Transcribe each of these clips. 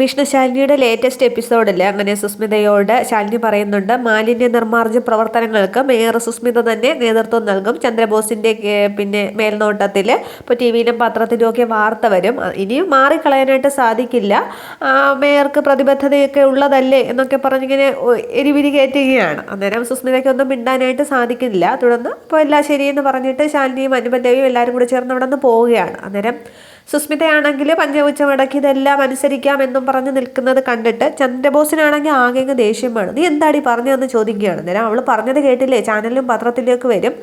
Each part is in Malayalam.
വിഷ്ണു ശാലിനിയുടെ ലേറ്റസ്റ്റ് എപ്പിസോഡിൽ അങ്ങനെ സുസ്മിതയോട് ശാലിനി പറയുന്നുണ്ട് മാലിന്യ നിർമ്മാർജ പ്രവർത്തനങ്ങൾക്ക് മേയർ സുസ്മിത തന്നെ നേതൃത്വം നൽകും. ചന്ദ്രബോസിന്റെ പിന്നെ മേൽനോട്ടത്തിൽ ഇപ്പോൾ ടി വിയിലും പത്രത്തിലും ഒക്കെ വാർത്ത വരും. ഇനിയും മാറിക്കളയാനായിട്ട് സാധിക്കില്ല. മേയർക്ക് പ്രതിബദ്ധതയൊക്കെ ഉള്ളതല്ലേ എന്നൊക്കെ പറഞ്ഞിങ്ങനെ എരിവിരി കയറ്റുകയാണ് അന്നേരം സുസ്മിതയ്ക്കൊന്നും മിണ്ടാനായിട്ട് സാധിക്കില്ല. തുടർന്ന് ഇപ്പോൾ എല്ലാം ശരിയെന്ന് പറഞ്ഞിട്ട് ശാലിനിയും അനുപല്ലവിയും എല്ലാവരും കൂടി ചേർന്ന് അവിടെ നിന്ന് പോവുകയാണ്. അന്നേരം സുസ്മിതയാണെങ്കിൽ പഞ്ചപുച്ച മടക്കി ഇതെല്ലാം അനുസരിക്കാം എന്നും പറഞ്ഞ് നിൽക്കുന്നത് കണ്ടിട്ട് ചന്ദ്രബോസിനാണെങ്കിൽ ആകെ ദേഷ്യമാണ് നീ എന്താടി പറഞ്ഞതെന്ന് ചോദിക്കുകയാണ്? നേരം അവൾ പറഞ്ഞത് കേട്ടില്ലേ? ചാനലിലും പത്രത്തിലേക്ക് വരും.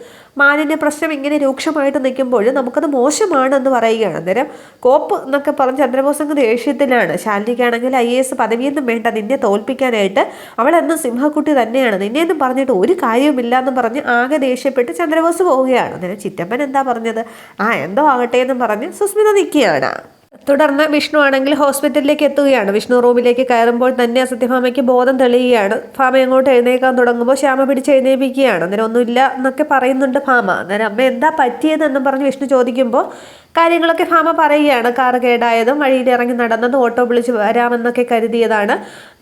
മാലിന്യ പ്രശ്നം ഇങ്ങനെ രൂക്ഷമായിട്ട് നിൽക്കുമ്പോൾ നമുക്കത് മോശമാണെന്ന് പറയുകയാണ്. അന്നേരം കോപ്പ് എന്നൊക്കെ പറഞ്ഞ് ചന്ദ്രബോസ് അങ്ങ് ദേഷ്യത്തിലാണ്. ശാലിനിക്കാണെങ്കിൽ ഐ എ എസ് പദവിയൊന്നും വേണ്ട. നിന്നെ തോൽപ്പിക്കാനായിട്ട് അവൾ സിംഹക്കുട്ടി തന്നെയാണ്. നിന്നെയൊന്നും പറഞ്ഞിട്ട് ഒരു കാര്യവുമില്ല എന്ന് പറഞ്ഞ് ആകെ ദേഷ്യപ്പെട്ട് ചന്ദ്രബോസ് പോവുകയാണ്. അന്നേരം ചിറ്റപ്പൻ എന്താ പറഞ്ഞത്? ആ എന്തോ ആകട്ടെ എന്നും പറഞ്ഞ് സുസ്മിത നിൽക്കുകയാണ് തുടർന്ന് വിഷ്ണു ആണെങ്കിൽ ഹോസ്പിറ്റലിലേക്ക് എത്തുകയാണ്. വിഷ്ണു റൂമിലേക്ക് കയറുമ്പോൾ തന്നെ സത്യഭാമയ്ക്ക് ബോധം തെളിയുകയാണ്. ഭാമ എങ്ങോട്ട് എഴുന്നേക്കാൻ തുടങ്ങുമ്പോൾ ശ്യാമ പിടിച്ച് എഴുന്നേൽപ്പിക്കുകയാണ്. അന്നേരം ഒന്നുമില്ല എന്നൊക്കെ പറയുന്നുണ്ട് ഭാമ. അന്നേരം അമ്മ എന്താ പറ്റിയതെന്നും പറഞ്ഞ് വിഷ്ണു ചോദിക്കുമ്പോൾ കാര്യങ്ങളൊക്കെ ഭാമ പറയുകയാണ്. കാർ കേടായതും വഴിയിൽ ഇറങ്ങി നടന്നതും ഓട്ടോ വിളിച്ച് വരാമെന്നൊക്കെ കരുതിയതാണ്.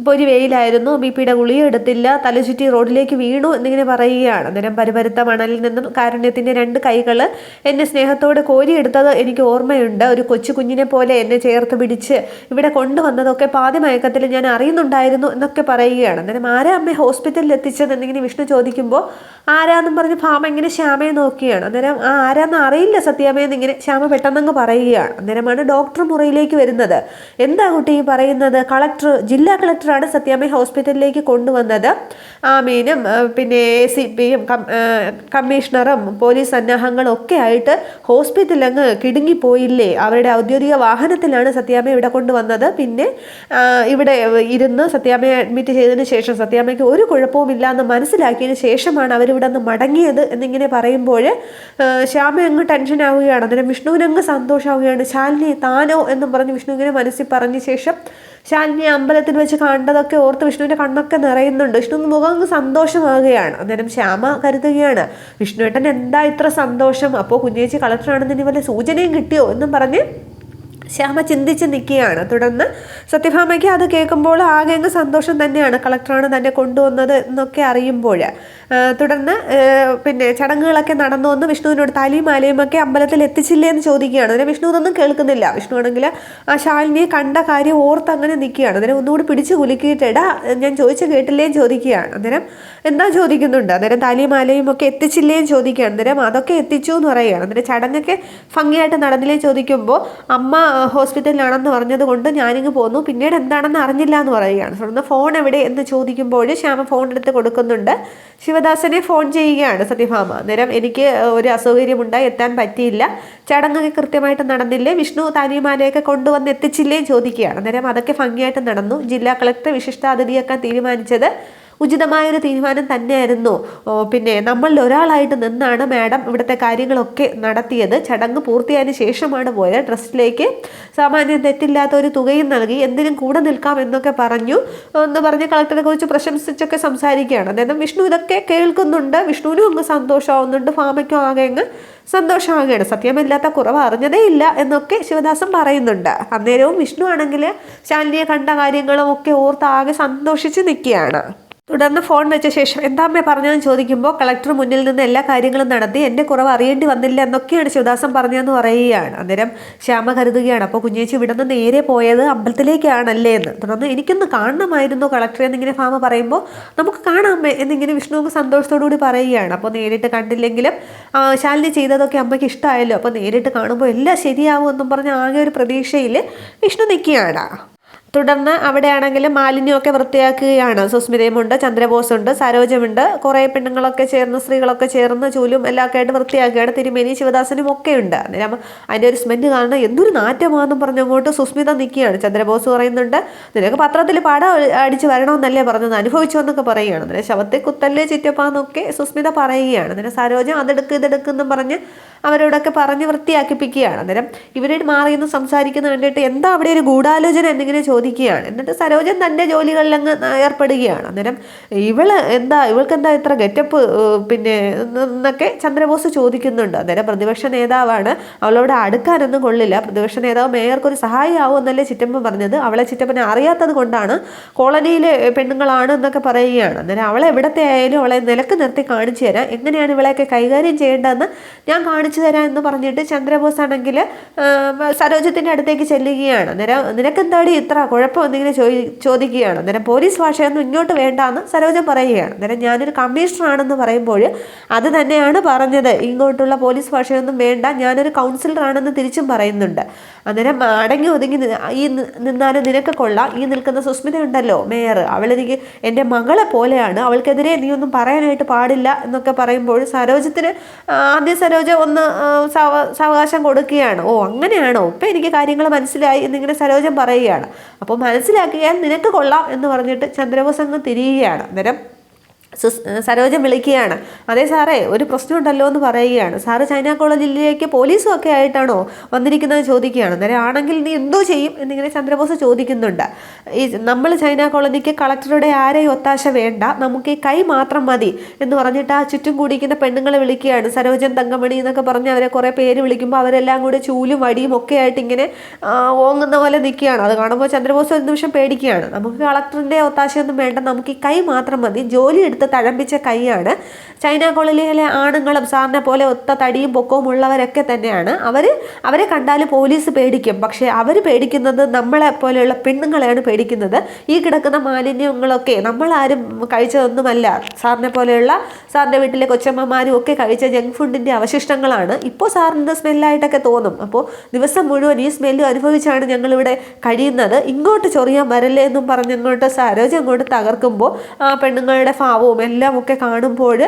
ഒരു വെയിലായിരുന്നു. ബി പിയുടെ ഗുളിക എടുത്തില്ല. തലചുറ്റി റോഡിലേക്ക് വീണു എന്നിങ്ങനെ പറയുകയാണ്. അന്നേരം പരിപരുത്ത മണലിൽ നിന്നും കാരുണ്യത്തിന്റെ രണ്ട് കൈകൾ എന്നെ സ്നേഹത്തോട് കോരിയെടുത്തത് എനിക്ക് ഓർമ്മയുണ്ട്. ഒരു കൊച്ചു കുഞ്ഞിനെ പോലെ എന്നെ ചേർത്ത് പിടിച്ച് ഇവിടെ കൊണ്ടുവന്നതൊക്കെ പാതി മയക്കത്തിൽ ഞാൻ അറിയുന്നുണ്ടായിരുന്നു എന്നൊക്കെ പറയുകയാണ്. അന്നേരം ആരാ അമ്മ ഹോസ്പിറ്റലിൽ എത്തിച്ചത് എന്നിങ്ങനെ വിഷ്ണു ചോദിക്കുമ്പോൾ ആരാന്നും പറഞ്ഞ് ഭാമ ഇങ്ങനെ ശ്യാമയെ നോക്കിയാണ്. അന്നേരം ആ ആരാന്ന് അറിയില്ല സത്യാമ്മയെന്ന് ഇങ്ങനെ ശ്യാമ പെട്ടെന്നങ്ങ് പറയുകയാണ്. അന്നേരമാണ് ഡോക്ടർ മുറിയിലേക്ക് വരുന്നത്. എന്താ കുട്ടി പറയുന്നത്? കളക്ടർ ജില്ലാ കളക്ടറാണ് സത്യാമ്മ ഹോസ്പിറ്റലിലേക്ക് കൊണ്ടുവന്നത്. ആമീനും പിന്നെ എ സി പിയും കമ്മീഷണറും പോലീസ് സന്നാഹങ്ങളും ഒക്കെ ആയിട്ട് ഹോസ്പിറ്റലിൽ അങ്ങ് കിടുങ്ങിപ്പോയില്ലേ? അവരുടെ ഔദ്യോഗിക വാഹനത്തിലാണ് സത്യാമ്മ ഇവിടെ കൊണ്ടുവന്നത്. പിന്നെ ഇവിടെ ഇരുന്ന് സത്യാമ്മയെ അഡ്മിറ്റ് ചെയ്തതിന് ശേഷം സത്യാമ്മയ്ക്ക് ഒരു കുഴപ്പവും ഇല്ല എന്ന് മനസ്സിലാക്കിയതിന് ശേഷമാണ് അവരിവിടെ നിന്ന് മടങ്ങിയത് എന്നിങ്ങനെ പറയുമ്പോൾ ശ്യാമ അങ്ങ് ടെൻഷൻ ആവുകയാണ്. അന്നേരം വിഷ്ണുവിനങ്ങ് സന്തോഷമാവുകയാണ് ശാലിനി താനോ എന്നും പറഞ്ഞ് വിഷ്ണു ഇങ്ങനെ മനസ്സിൽ പറഞ്ഞ ശേഷം ശാലിനി അമ്പലത്തിൽ വെച്ച് കണ്ടതൊക്കെ ഓർത്ത് വിഷ്ണുവിന്റെ കണ്ണൊക്കെ നിറയുന്നുണ്ട്. വിഷ്ണു മുഖം അങ്ങ് സന്തോഷമാവുകയാണ് അന്നേരം ശ്യാമ കരുതുകയാണ് വിഷ്ണുവേട്ടൻ എന്താ ഇത്ര സന്തോഷം? അപ്പോൾ കുഞ്ഞേച്ചി കളക്ടറാണെന്ന് ഇനി വല്ല സൂചനയും കിട്ടിയോ? എന്നും പറഞ്ഞ് ശ്യാമ ചിന്തിച്ച് നിൽക്കുകയാണ്. തുടർന്ന് സത്യഭാമയ്ക്ക് അത് കേൾക്കുമ്പോൾ ആകെ അങ്ങ് സന്തോഷം തന്നെയാണ് കളക്ടറാണ് തന്നെ കൊണ്ടുവന്നത് എന്നൊക്കെ അറിയുമ്പോൾ. തുടർന്ന് പിന്നെ ചടങ്ങുകളൊക്കെ നടന്നു വന്ന് വിഷ്ണുവിനോട് താലിയും മാലയും ഒക്കെ അമ്പലത്തിൽ എത്തിച്ചില്ലേ എന്ന് ചോദിക്കുകയാണ്. അതിനെ വിഷ്ണു ഇതൊന്നും കേൾക്കുന്നില്ല. വിഷ്ണു ആണെങ്കിൽ ആ ശാലിനിയെ കണ്ട കാര്യം ഓർത്ത് അങ്ങനെ നിൽക്കുകയാണ്. അന്നേരം ഒന്നുകൂടി പിടിച്ച് കുലുക്കിയിട്ടെടാ ഞാൻ ചോദിച്ച കേട്ടില്ലേ? എന്ന് ചോദിക്കുകയാണ്. അന്നേരം എന്താ ചോദിക്കുന്നുണ്ട്? അന്നേരം താലിയും മാലയും ഒക്കെ എത്തിച്ചില്ലേ എന്ന് ചോദിക്കുകയാണ്. അന്നേരം അതൊക്കെ എത്തിച്ചു എന്ന് പറയുകയാണ്. അന്നേരം ചടങ്ങൊക്കെ ഭംഗിയായിട്ട് നടന്നില്ലേ ചോദിക്കുമ്പോൾ അമ്മ ഹോസ്പിറ്റലിലാണെന്ന് പറഞ്ഞത് കൊണ്ട് ഞാനിങ്ങ് പോന്നു. പിന്നീട് എന്താണെന്ന് അറിഞ്ഞില്ല എന്ന് പറയുകയാണ് തുടർന്ന് ഫോൺ എവിടെ എന്ന് ചോദിക്കുമ്പോൾ ശ്യാമ ഫോൺ എടുത്ത് കൊടുക്കുന്നുണ്ട്. ശിവദാസനെ ഫോൺ ചെയ്യുകയാണ് സത്യഭാമ നേരം എനിക്ക് ഒരു അസൗകര്യമുണ്ടായി എത്താൻ പറ്റിയില്ല. ചടങ്ങൊക്കെ കൃത്യമായിട്ട് നടന്നില്ലേ? വിഷ്ണു താനിമാരെയൊക്കെ കൊണ്ടുവന്ന് എത്തിച്ചില്ലേ? ചോദിക്കുകയാണ്. നേരം അതൊക്കെ ഭംഗിയായിട്ട് നടന്നു. ജില്ലാ കളക്ടർ വിശിഷ്ടാതിഥിയാക്കാൻ തീരുമാനിച്ചത് ഉചിതമായൊരു തീരുമാനം തന്നെയായിരുന്നു. പിന്നെ നമ്മളിൽ ഒരാളായിട്ട് നിന്നാണ് മാഡം ഇവിടുത്തെ കാര്യങ്ങളൊക്കെ നടത്തിയത്. ചടങ്ങ് പൂർത്തിയായതിനു ശേഷമാണ് പോയത്. ട്രസ്റ്റിലേക്ക് സാമാന്യം തെറ്റില്ലാത്ത ഒരു തുകയും നൽകി. എന്തിനും കൂടെ നിൽക്കാം എന്നൊക്കെ പറഞ്ഞു. എന്ന് പറഞ്ഞ് കളക്ടറെ കുറിച്ച് പ്രശംസിച്ചൊക്കെ സംസാരിക്കുകയാണ്. അതായത് വിഷ്ണു ഇതൊക്കെ കേൾക്കുന്നുണ്ട്. വിഷ്ണുവിനും അങ്ങ് സന്തോഷമാവുന്നുണ്ട്. ഫാമയ്ക്കും ആകെ അങ്ങ് സന്തോഷമാകുകയാണ് സത്യമില്ലാത്ത കുറവ് അറിഞ്ഞതേ ഇല്ല എന്നൊക്കെ ശിവദാസൻ പറയുന്നുണ്ട്. അന്നേരവും വിഷ്ണു ആണെങ്കിൽ ശാലിനിയെ കണ്ട കാര്യങ്ങളും ഒക്കെ ഓർത്ത് ആകെ സന്തോഷിച്ച് നിൽക്കുകയാണ്. തുടർന്ന് ഫോൺ വെച്ച ശേഷം എന്താ അമ്മ പറഞ്ഞതെന്ന് ചോദിക്കുമ്പോൾ കളക്ടർ മുന്നിൽ നിന്ന് എല്ലാ കാര്യങ്ങളും നടത്തി എന്റെ കുറവ് അറിയേണ്ടി വന്നില്ല എന്നൊക്കെയാണ് ശിവദാസൻ പറഞ്ഞതെന്ന് പറയുകയാണ്. അന്നേരം ശ്യാമ കരുതുകയാണ് അപ്പോൾ കുഞ്ഞേച്ചി ഇവിടെ നിന്ന് നേരെ പോയത് അമ്പലത്തിലേക്കാണല്ലേ എന്ന്. തുടർന്ന് എനിക്കൊന്ന് കാണണമായിരുന്നു കളക്ടറെ എന്നിങ്ങനെ ഫാമ പറയുമ്പോൾ നമുക്ക് കാണാമേ എന്നിങ്ങനെ വിഷ്ണു സന്തോഷത്തോടുകൂടി സന്തോഷത്തോടു കൂടി പറയുകയാണ്. അപ്പോൾ നേരിട്ട് കണ്ടില്ലെങ്കിലും ശാലിനി ചെയ്തതൊക്കെ അമ്മയ്ക്ക് ഇഷ്ടമായല്ലോ അപ്പോൾ നേരിട്ട് കാണുമ്പോൾ എല്ലാം ശരിയാവും എന്നും പറഞ്ഞ് ആകെ ഒരു പ്രതീക്ഷയിൽ വിഷ്ണു നിൽക്കുകയാണ്. തുടർന്ന് അവിടെയാണെങ്കിൽ മാലിന്യമൊക്കെ വൃത്തിയാക്കുകയാണ്. സുസ്മിതയുമുണ്ട് ചന്ദ്രബോസുണ്ട് സരോജമുണ്ട്. കുറേ പെണ്ണുങ്ങളൊക്കെ ചേർന്ന് സ്ത്രീകളൊക്കെ ചേർന്ന് ചൂലും എല്ലാം ഒക്കെ ആയിട്ട് വൃത്തിയാക്കുകയാണ്. തിരുമേനി ശിവദാസനും ഒക്കെ ഉണ്ട് അന്നേരം അതിന്റെ ഒരു സ്മെൽ കാണുന്ന എന്തൊരു നാറ്റമാണെന്നും പറഞ്ഞ് അങ്ങോട്ട് സുസ്മിത നിൽക്കുകയാണ്. ചന്ദ്രബോസ് പറയുന്നുണ്ട് നിനക്ക് പത്രത്തിൽ പടം അടിച്ച് വരണമെന്നല്ലേ പറഞ്ഞത്. അനുഭവിച്ചു എന്നൊക്കെ പറയുകയാണ്. അന്നേരം ശവത്തെ കുത്തല്ലേ ചിറ്റപ്പാന്നൊക്കെ സുസ്മിത പറയുകയാണ്. അന്നേരം സരോജം അതെടുക്ക് ഇതെടുക്കെന്നും പറഞ്ഞ് അവരോടൊക്കെ പറഞ്ഞ് വൃത്തിയാക്കിപ്പിക്കുകയാണ്. അന്നേരം ഇവരോട് മാറി സംസാരിക്കുന്നത് സംസാരിക്കുന്ന കണ്ടിട്ട് എന്താ അവിടെ ഒരു ഗൂഢാലോചന എന്നിങ്ങനെ ചോദിക്കുകയാണ്. എന്നിട്ട് സരോജൻ തന്റെ ജോലികളിൽ അങ്ങ് ഏർപ്പെടുകയാണ്. അന്നേരം ഇവൾ എന്താ ഇവൾക്ക് എന്താ ഇത്ര ഗെറ്റപ്പ് പിന്നെ എന്നൊക്കെ ചന്ദ്രബോസ് ചോദിക്കുന്നുണ്ട്. അന്നേരം പ്രതിപക്ഷ നേതാവാണ് അവളോട് അടുക്കാനൊന്നും കൊള്ളില്ല. പ്രതിപക്ഷ നേതാവ് മേയർക്കൊരു സഹായമാവും എന്നല്ലേ ചിറ്റമ്മ പറഞ്ഞത്. അവളെ ചിറ്റമ്പനെ അറിയാത്തത് കൊണ്ടാണ് കോളനിയിലെ പെണ്ണുങ്ങളാണ് എന്നൊക്കെ പറയുകയാണ്. അന്നേരം അവളെ എവിടത്തെ ആയാലും അവളെ നിലയ്ക്ക് നിർത്തി കാണിച്ചു തരാം. എങ്ങനെയാണ് ഇവളെയൊക്കെ കൈകാര്യം ചെയ്യേണ്ടതെന്ന് ഞാൻ കാണിച്ചു തരാം എന്ന് പറഞ്ഞിട്ട് ചന്ദ്രബോസ് ആണെങ്കിൽ സരോജത്തിന്റെ അടുത്തേക്ക് ചെല്ലുകയാണ്. അന്നേരം നിനക്കെന്താടി ഇത്ര കുഴപ്പം എന്തെങ്കിലും ചോദി ചോദിക്കുകയാണ്. അന്നേരം പോലീസ് ഭാഷയൊന്നും ഇങ്ങോട്ട് വേണ്ട എന്ന് സരോജ പറയുകയാണ്. അന്നേരം ഞാനൊരു കമ്മീഷണറാണെന്ന് പറയുമ്പോൾ അത് തന്നെയാണ് പറഞ്ഞത്. ഇങ്ങോട്ടുള്ള പോലീസ് ഭാഷയൊന്നും വേണ്ട. ഞാനൊരു കൗൺസിലറാണെന്ന് തിരിച്ചും പറയുന്നുണ്ട്. അന്നേരം അടങ്ങി ഒതുങ്ങി ഈ നിന്നാലും നിനക്ക് കൊള്ളാം. ഈ നിൽക്കുന്ന സുസ്മിത ഉണ്ടല്ലോ മേയർ. അവളെനിക്ക് എന്റെ മകളെ പോലെയാണ്. അവൾക്കെതിരെ നീ ഒന്നും പറയാനായിട്ട് പാടില്ല എന്നൊക്കെ പറയുമ്പോൾ സരോജത്തിന് ആദ്യം സരോജ ഒന്ന് സാവകാശം കൊടുക്കുകയാണ്. ഓ അങ്ങനെയാണോ? ഇപ്പം എനിക്ക് കാര്യങ്ങൾ മനസ്സിലായി എന്നിങ്ങനെ സരോജം പറയുകയാണ്. അപ്പോൾ മനസ്സിലാക്കിയാൽ നിനക്ക് കൊള്ളാം എന്ന് പറഞ്ഞിട്ട് ചന്ദ്രബോസ് അങ്ങ് തിരിയുകയാണ്. അന്നേരം സരോജം വിളിക്കുകയാണ്. അതെ സാറേ ഒരു പ്രശ്നമുണ്ടല്ലോ എന്ന് പറയുകയാണ്. സാറ് ചൈന കോളേജിലേക്ക് പോലീസും ഒക്കെ ആയിട്ടാണോ വന്നിരിക്കുന്നത് ചോദിക്കുകയാണ്. അന്നേരം ആണെങ്കിൽ നീ എന്തോ ചെയ്യും? എന്നിങ്ങനെ ചന്ദ്രബോസ് ചോദിക്കുന്നുണ്ട്. ഈ നമ്മൾ ചൈന കോളനിക്ക് കളക്ടറുടെ ആരെയും ഒത്താശ വേണ്ട. നമുക്ക് ഈ കൈ മാത്രം മതി. എന്ന് പറഞ്ഞിട്ട് ആ ചുറ്റും കൂടിയിരിക്കുന്ന പെണ്ണുങ്ങളെ വിളിക്കുകയാണ്. സരോജൻ തങ്കമണി എന്നൊക്കെ പറഞ്ഞ് അവരെ കുറേ പേര് വിളിക്കുമ്പോൾ അവരെല്ലാം കൂടി ചൂലും വടിയും ഒക്കെ ആയിട്ട് ഇങ്ങനെ ഓങ്ങുന്ന പോലെ നിൽക്കുകയാണ്. അത് കാണുമ്പോൾ ചന്ദ്രബോസ് ഒരു നിമിഷം പേടിക്കുകയാണ്. നമുക്ക് കളക്ടറിന്റെ ഒത്താശയൊന്നും വേണ്ട. നമുക്ക് ഈ കൈ മാത്രം മതി. ജോലി എടുത്ത് എടുത്ത് തഴമ്പിച്ച കൈയാണ്. ചൈന കോളനിയിലെ ആണുങ്ങളും സാറിനെ പോലെ ഒത്ത തടിയും പൊക്കവും ഉള്ളവരൊക്കെ തന്നെയാണ്. അവർ അവരെ കണ്ടാൽ പോലീസ് പേടിക്കും. പക്ഷേ അവർ പേടിക്കുന്നത് നമ്മളെ പോലെയുള്ള പെണ്ണുങ്ങളെയാണ് പേടിക്കുന്നത്. ഈ കിടക്കുന്ന മാലിന്യങ്ങളൊക്കെ നമ്മളാരും കഴിച്ചതൊന്നുമല്ല. സാറിനെ പോലെയുള്ള സാറിന്റെ വീട്ടിലെ കൊച്ചമ്മമാരും ഒക്കെ കഴിച്ച ജങ്ക് ഫുഡിന്റെ അവശിഷ്ടങ്ങളാണ്. ഇപ്പോൾ സാറിന്റെ സ്മെല്ലായിട്ടൊക്കെ തോന്നും. അപ്പോൾ ദിവസം മുഴുവൻ ഈ സ്മെല്ല് അനുഭവിച്ചാണ് ഞങ്ങളിവിടെ കഴിയുന്നത്. ഇങ്ങോട്ട് ചൊറിയാൻ വരല്ലേ എന്നും പറഞ്ഞ് ഇങ്ങോട്ട് സരോജ അങ്ങോട്ട് തകർക്കുമ്പോൾ ആ പെണ്ണുങ്ങളുടെ ഭാവവും ഭാവവും എല്ലാം ഒക്കെ കാണുമ്പോൾ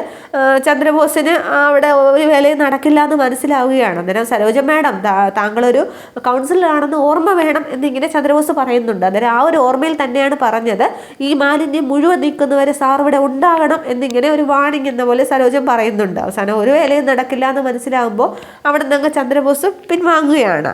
ചന്ദ്രബോസിന് അവിടെ ഒരു വിലയും നടക്കില്ല എന്ന് മനസ്സിലാവുകയാണ്. അന്നേരം സരോജ മാഡം താങ്കളൊരു കൗൺസിലറാണെന്ന് ഓർമ്മ വേണം എന്നിങ്ങനെ ചന്ദ്രബോസ് പറയുന്നുണ്ട്. അന്നേരം ആ ഒരു ഓർമ്മയിൽ തന്നെയാണ് പറഞ്ഞത് ഈ മാലിന്യം മുഴുവൻ നിൽക്കുന്നവരെ സാർ ഇവിടെ ഉണ്ടാകണം എന്നിങ്ങനെ ഒരു വാണിംഗ് എന്ന പോലെ സരോജം പറയുന്നുണ്ട്. അവസാനം ഒരു വിലയും നടക്കില്ല എന്ന് മനസ്സിലാവുമ്പോൾ അവിടെ നിന്ന് ചന്ദ്രബോസ് പിൻവാങ്ങുകയാണ്.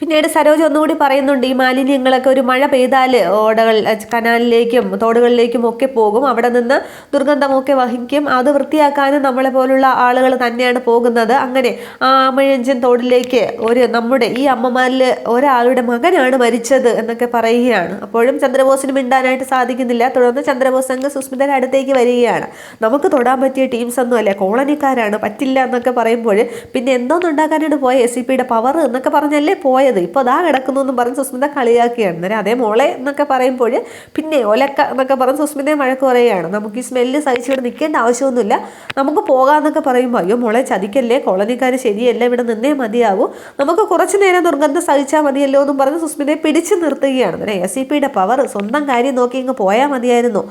പിന്നീട് സരോജ് ഒന്നുകൂടി പറയുന്നുണ്ട് ഈ മാലിന്യങ്ങളൊക്കെ ഒരു മഴ പെയ്താൽ ഓടകൾ കനാലിലേക്കും തോടുകളിലേക്കും ഒക്കെ പോകും. അവിടെ നിന്ന് ദുർഗന്ധമൊക്കെ വഹിക്കും. അത് വൃത്തിയാക്കാനും നമ്മളെ പോലുള്ള ആളുകൾ തന്നെയാണ് പോകുന്നത്. അങ്ങനെ ആ അമ്മഴഞ്ചൻ തോടിലേക്ക് ഒരു നമ്മുടെ ഈ അമ്മമാരിൽ ഒരാളുടെ മകനാണ് മരിച്ചത് എന്നൊക്കെ പറയുകയാണ്. അപ്പോഴും ചന്ദ്രബോസിന് മിണ്ടാനായിട്ട് സാധിക്കുന്നില്ല. തുടർന്ന് ചന്ദ്രബോസ് അങ്ങ് സുസ്മിതയുടെ അടുത്തേക്ക് വരികയാണ്. നമുക്ക് തൊടാൻ പറ്റിയ ടീംസ് ഒന്നും അല്ല കോളനിക്കാരാണ് പറ്റില്ല എന്നൊക്കെ പറയുമ്പോൾ പിന്നെ എന്തോന്നുണ്ടാക്കാനാണ് പോയ? എസ് സി പിയുടെ പവർ എന്നൊക്കെ പറഞ്ഞല്ലേ പോയത്? പോയത് ഇപ്പോൾ അതാ കിടക്കുന്നു എന്ന് പറഞ്ഞ് സുസ്മിത കളിയാക്കുകയാണ്. അന്നേരം അതേ മോളെ എന്നൊക്കെ പറയുമ്പോൾ പിന്നെ ഒലക്ക എന്നൊക്കെ പറഞ്ഞ് സുസ്മിതയെ മഴക്ക് പറയുകയാണ്. നമുക്ക് ഈ സ്മെല്ല് സഹിച്ചിവിടെ നിൽക്കേണ്ട ആവശ്യമൊന്നുമില്ല. നമുക്ക് പോകാമെന്നൊക്കെ പറയുമ്പോൾ അയ്യോ മോളെ ചതിക്കല്ലേ? കോളനിക്കാർ ശരിയല്ല. ഇവിടെ നിന്നേ മതിയാവൂ. നമുക്ക് കുറച്ച് നേരം ദുർഗന്ധം സഹിച്ചാൽ മതിയല്ലോ എന്നും പറഞ്ഞ് സുസ്മിതയെ പിടിച്ചു നിർത്തുകയാണ്. അന്നേരം എസ് സി പിയുടെ പവർ സ്വന്തം കാര്യം നോക്കി ഇങ്ങ് പോയാൽ മതിയായിരുന്നു.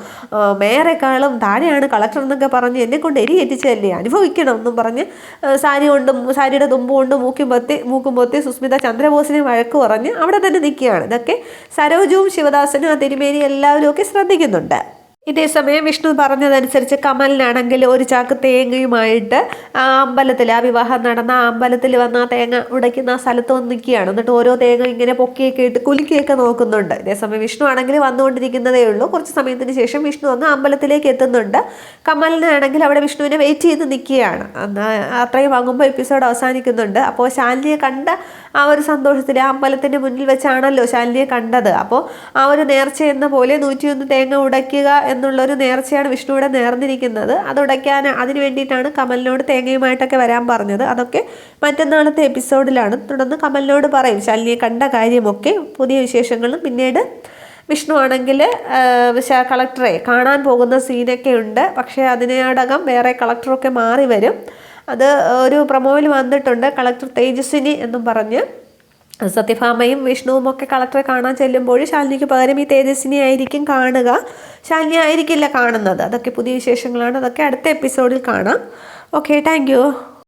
മേയറെക്കാളും താഴെയാണ് കളക്ടർ എന്നൊക്കെ പറഞ്ഞ് എന്നെ കൊണ്ട് എരി എത്തിച്ചല്ലേ അനുഭവിക്കണം എന്നും പറഞ്ഞ് സാരി കൊണ്ടും സാരിയുടെ തുമ്പ് കൊണ്ടും മൂക്കും പൊത്തി മൂക്കും പൊത്തി സുസ്മിത ചന്ദ്രബോസ് ശിവദാസിനെ വഴക്ക് പറഞ്ഞ് അവിടെ തന്നെ നിൽക്കുകയാണ്. ഇതൊക്കെ സരോജവും ശിവദാസനും ആ തിരുമേനി എല്ലാവരും ഒക്കെ ശ്രദ്ധിക്കുന്നുണ്ട്. ഇതേസമയം വിഷ്ണു പറഞ്ഞതനുസരിച്ച് കമലിനാണെങ്കിൽ ഒരു ചാക്ക് തേങ്ങയുമായിട്ട് ആ അമ്പലത്തിൽ ആ വിവാഹം നടന്ന ആ അമ്പലത്തിൽ വന്ന ആ തേങ്ങ ഉടയ്ക്കുന്ന ആ സ്ഥലത്ത് വന്ന് നിൽക്കുകയാണ്. എന്നിട്ട് ഓരോ തേങ്ങ ഇങ്ങനെ പൊക്കിയൊക്കെ ഇട്ട് കുലുക്കിയൊക്കെ നോക്കുന്നുണ്ട്. ഇതേസമയം വിഷ്ണു ആണെങ്കിൽ വന്നുകൊണ്ടിരിക്കുന്നതേ ഉള്ളൂ. കുറച്ച് സമയത്തിന് ശേഷം വിഷ്ണു അങ്ങ് അമ്പലത്തിലേക്ക് എത്തുന്നുണ്ട്. കമലിനാണെങ്കിൽ അവിടെ വിഷ്ണുവിനെ വെയിറ്റ് ചെയ്ത് നിൽക്കുകയാണ്. അത്രയും വാങ്ങുമ്പോൾ എപ്പിസോഡ് അവസാനിക്കുന്നുണ്ട്. അപ്പോൾ ശാലിനിയെ കണ്ട ആ ഒരു സന്തോഷത്തിൽ ആ അമ്പലത്തിന്റെ മുന്നിൽ വെച്ചാണല്ലോ ശാലിനിയെ കണ്ടത്. അപ്പോൾ ആ ഒരു നേർച്ച എന്ന പോലെ നൂറ്റിയൊന്ന് തേങ്ങ ഉടയ്ക്കുക എന്നുള്ളൊരു നേർച്ചയാണ് വിഷ്ണുവിടെ നേർന്നിരിക്കുന്നത്. അത് ഉടയ്ക്കാൻ അതിന് വേണ്ടിയിട്ടാണ് കമലിനോട് തേങ്ങയുമായിട്ടൊക്കെ വരാൻ പറഞ്ഞത്. അതൊക്കെ മറ്റന്നാളത്തെ എപ്പിസോഡിലാണ്. തുടർന്ന് കമലിനോട് പറയും ശാലിനിയെ കണ്ട കാര്യമൊക്കെ പുതിയ വിശേഷങ്ങളും. പിന്നീട് വിഷ്ണു ആണെങ്കിൽ കളക്ടറെ കാണാൻ പോകുന്ന സീനൊക്കെ ഉണ്ട്. പക്ഷേ അതിനോടകം വേറെ കളക്ടറൊക്കെ മാറി വരും. അത് ഒരു പ്രൊമോയിൽ വന്നിട്ടുണ്ട് കളക്ടർ തേജസ്വിനി എന്നും പറഞ്ഞ്. സത്യഭാമയും വിഷ്ണുവും ഒക്കെ കളക്ടറെ കാണാൻ ചെല്ലുമ്പോൾ ശാലിനിക്ക് പകരം ഈ തേജസ്വിനി ആയിരിക്കും കാണുക. ശാലിനി ആയിരിക്കില്ല കാണുന്നത്. അതൊക്കെ പുതിയ വിശേഷങ്ങളാണ്. അതൊക്കെ അടുത്ത എപ്പിസോഡിൽ കാണാം. Okay thank